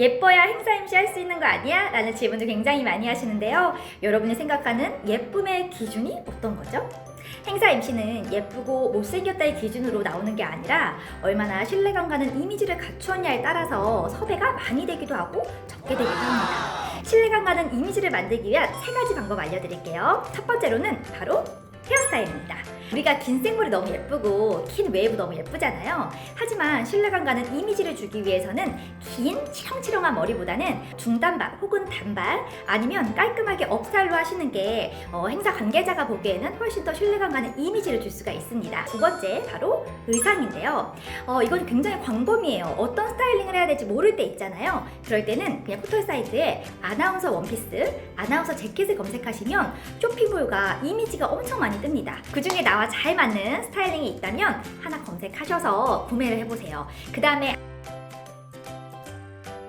예뻐야 행사 MC 할 수 있는 거 아니야? 라는 질문을 굉장히 많이 하시는데요. 여러분이 생각하는 예쁨의 기준이 어떤 거죠? 행사 MC는 예쁘고 못생겼다의 기준으로 나오는 게 아니라 얼마나 신뢰감 가는 이미지를 갖추었냐에 따라서 섭외가 많이 되기도 하고 적게 되기도 합니다. 신뢰감 가는 이미지를 만들기 위한 세 가지 방법 알려드릴게요. 첫 번째로는 바로 헤어스타일입니다. 우리가 긴 생머리 너무 예쁘고 긴 웨이브 너무 예쁘잖아요. 하지만 신뢰감 가는 이미지를 주기 위해서는 긴 치렁치렁한 머리보다는 중단발 혹은 단발 아니면 깔끔하게 업스타일로 하시는 게 어, 행사 관계자가 보기에는 훨씬 더 신뢰감 가는 이미지를 줄 수가 있습니다. 두 번째 바로 의상인데요. 어, 이건 굉장히 광범위해요. 어떤 스타일링을 해야 될지 모를 때 있잖아요. 그럴 때는 그냥 포털 사이트에 아나운서 원피스, 아나운서 재킷을 검색하시면 쇼핑몰과 이미지가 엄청 많이 뜹니다. 그 중에 나와 잘 맞는 스타일링이 있다면 하나 검색하셔서 구매를 해보세요. 그 다음에